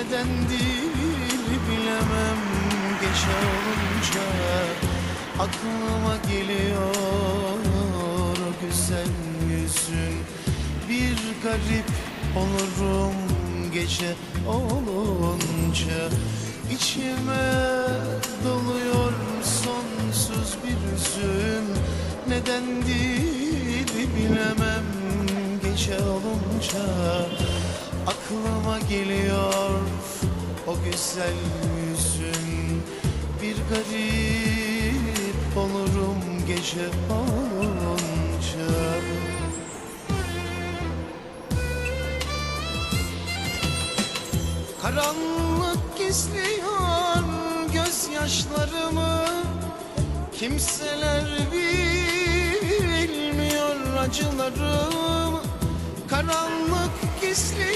nedendir bilemem. Gece olunca aklıma geliyor güzel yüzün. Bir garip olurum gece olunca. İçime doluyor sonsuz bir hüzün Nedendir bilemem. Gece olunca Aklıma geliyor o güzel yüzün. Bir garip olurum gece olunca. Karanlık gizliyor gözyaşlarımı. Kimseler bilmiyor acılarımı. Karanlık gizliyor